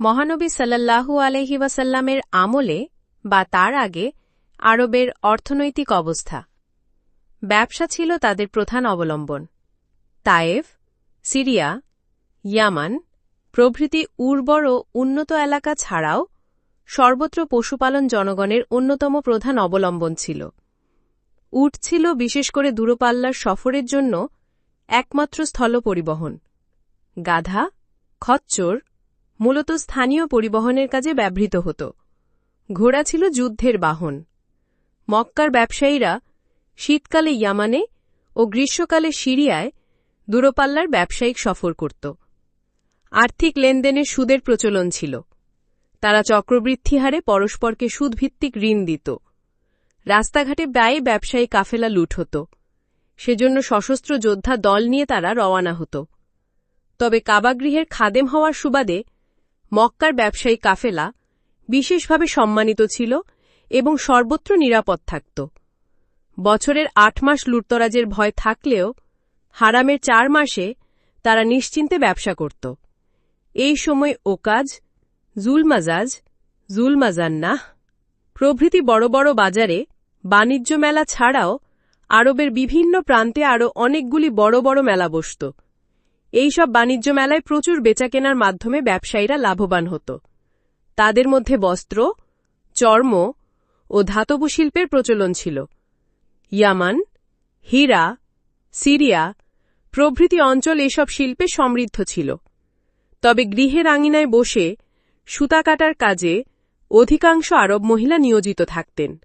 মহানবী সাল্লাল্লাহু আলহি ওয়াসাল্লামের আমলে বা তার আগে আরবের অর্থনৈতিক অবস্থা। ব্যবসা ছিল তাদের প্রধান অবলম্বন। তায়েফ, সিরিয়া, ইয়ামান প্রভৃতি উর্বর ও উন্নত এলাকা ছাড়াও সর্বত্র পশুপালন জনগণের অন্যতম প্রধান অবলম্বন ছিল। উট ছিল বিশেষ করে দূরপাল্লার সফরের জন্য একমাত্র স্থল পরিবহন। গাধা, খচ্চর মূলত স্থানীয় পরিবহনের কাজে ব্যবহৃত হতো। ঘোড়া ছিল যুদ্ধের বাহন। মক্কার ব্যবসায়ীরা শীতকালে ইয়ামানে ও গ্রীষ্মকালে সিরিয়ায় দূরপাল্লার ব্যবসায়িক সফর করত। আর্থিক লেনদেনে সুদের প্রচলন ছিল। তারা চক্রবৃদ্ধি হারে পরস্পরকে সুদভিত্তিক ঋণ দিত। রাস্তাঘাটে ব্যয়ে ব্যবসায়ী কাফেলা লুট হতো। সেজন্য সশস্ত্র যোদ্ধা দল নিয়ে তারা রওয়ানা হতো। তবে কাবাগৃহের খাদেম হওয়ার সুবাদে মক্কার ব্যবসায়ী কাফেলা বিশেষভাবে সম্মানিত ছিল এবং সর্বত্র নিরাপদ থাকত। বছরের আট মাস লুটতরাজের ভয় থাকলেও হারামের চার মাসে তারা নিশ্চিন্তে ব্যবসা করত। এই সময় ওকাজ, জুলমাজাজ, জুলমাজান্নাহ প্রভৃতি বড় বড় বাজারে বাণিজ্য মেলা ছাড়াও আরবের বিভিন্ন প্রান্তে আরও অনেকগুলি বড় বড় মেলা বসত। এইসব বাণিজ্য মেলায় প্রচুর বেচাকেনার মাধ্যমে ব্যবসায়ীরা লাভবান হতো। তাদের মধ্যে বস্ত্র, চর্ম ও ধাতব শিল্পের প্রচলন ছিল। ইয়ামান, হীরা, সিরিয়া প্রভৃতি অঞ্চল এসব শিল্পে সমৃদ্ধ ছিল। তবে গৃহের আঙিনায় বসে সুতা কাটার কাজে অধিকাংশ আরব মহিলা নিয়োজিত থাকতেন।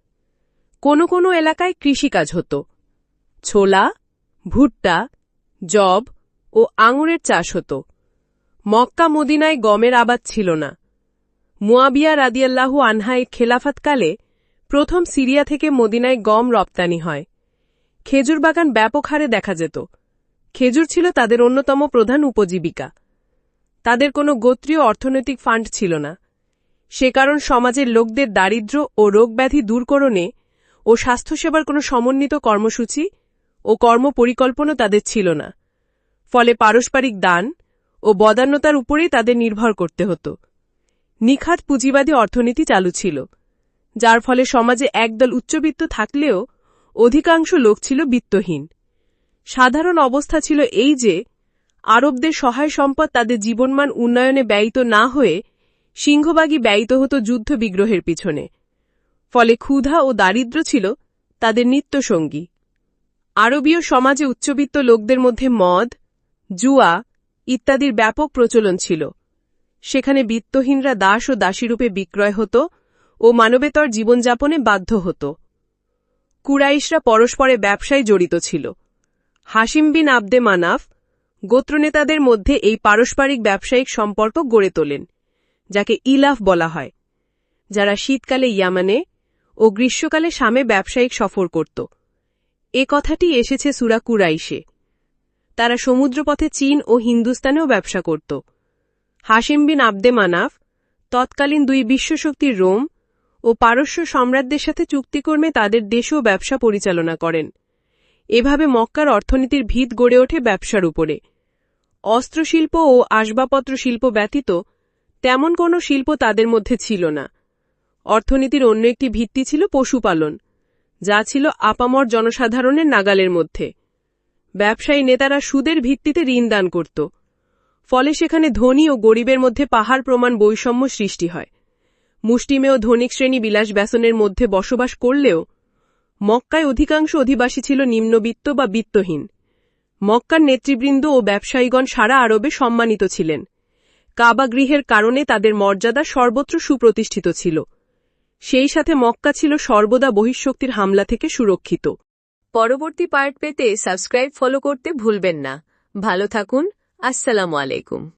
কোনো কোনো এলাকায় কৃষিকাজ হতো। ছোলা, ভুট্টা জব ও আঙুরের চাষ হতো। মক্কা মদিনায় গমের আবাদ ছিল না। মুয়াবিয়া রাদিয়াল্লাহু আনহায়ের খেলাফাতকালে প্রথম সিরিয়া থেকে মদিনায় গম রপ্তানি হয়। খেজুর বাগান ব্যাপক হারে দেখা যেত। খেজুর ছিল তাদের অন্যতম প্রধান উপজীবিকা। তাদের কোনো গোত্রীয় অর্থনৈতিক ফান্ড ছিল না। সে কারণ সমাজের লোকদের দারিদ্র্য ও রোগব্যাধি দূরকরণে ও স্বাস্থ্যসেবার কোনো সমন্বিত কর্মসূচি ও কর্মপরিকল্পনা তাদের ছিল না। ফলে পারস্পরিক দান ও বদান্যতার উপরেই তাদের নির্ভর করতে হতো। নিখাত পুঁজিবাদী অর্থনীতি চালু ছিল, যার ফলে সমাজে একদল উচ্চবিত্ত থাকলেও অধিকাংশ লোক ছিল বিত্তহীন। সাধারণ অবস্থা ছিল এই যে, আরবদের সহায় সম্পদ তাদের জীবনমান উন্নয়নে ব্যয়িত না হয়ে সিংহবাগী ব্যয়িত হতো যুদ্ধ বিগ্রহের পিছনে। ফলে ক্ষুধা ও দারিদ্র ছিল তাদের নিত্যসঙ্গী। আরবীয় সমাজে উচ্চবিত্ত লোকদের মধ্যে মদ জুয়া ইত্যাদির ব্যাপক প্রচলন ছিল। সেখানে বিত্তহীনরা দাস ও দাসীরূপে বিক্রয় হতো ও মানবেতর জীবনযাপনে বাধ্য হতো। কুরাইশরা পরস্পরে ব্যবসায় জড়িত ছিল। হাসিম বিন আবদে মানাফ গোত্রনেতাদের মধ্যে এই পারস্পরিক ব্যবসায়িক সম্পর্ক গড়ে তোলেন, যাকে ইলাফ বলা হয়, যারা শীতকালে ইয়ামানে ও গ্রীষ্মকালে সামে ব্যবসায়িক সফর করত। এ কথাটি এসেছে সুরা কুরাইশে। তারা সমুদ্রপথে চীন ও হিন্দুস্তানেও ব্যবসা করত। হাসিম বিন আবদে মানাফ, তৎকালীন দুই বিশ্বশক্তির রোম ও পারস্য সম্রাটদের সাথে চুক্তিকর্মে তাদের দেশও ব্যবসা পরিচালনা করেন। এভাবে মক্কার অর্থনীতির ভিত গড়ে ওঠে ব্যবসার উপরে। অস্ত্রশিল্প ও আসবাবপত্র শিল্প ব্যতীত তেমন কোনো শিল্প তাদের মধ্যে ছিল না। অর্থনীতির অন্য একটি ভিত্তি ছিল পশুপালন, যা ছিল আপামর জনসাধারণের নাগালের মধ্যে। ব্যবসায়ী নেতারা সুদের ভিত্তিতে ঋণ দান করত। ফলে সেখানে ধনী ও গরিবের মধ্যে পাহাড় প্রমাণ বৈষম্য সৃষ্টি হয়। মুষ্টিমেয় ধনিক শ্রেণি বিলাস ব্যাসনের মধ্যে বসবাস করলেও মক্কায় অধিকাংশ অধিবাসী ছিল নিম্নবিত্ত বা বিত্তহীন। মক্কার নেতৃবৃন্দ ও ব্যবসায়ীগণ সারা আরবে সম্মানিত ছিলেন। কাবা গৃহের কারণে তাদের মর্যাদা সর্বত্র সুপ্রতিষ্ঠিত ছিল। সেই সাথে মক্কা ছিল সর্বদা বহিঃশক্তির হামলা থেকে সুরক্ষিত। পরবর্তী পার্ট পেতে সাবস্ক্রাইব ফলো করতে ভুলবেন না। ভালো থাকুন আসসালামু আলাইকুম।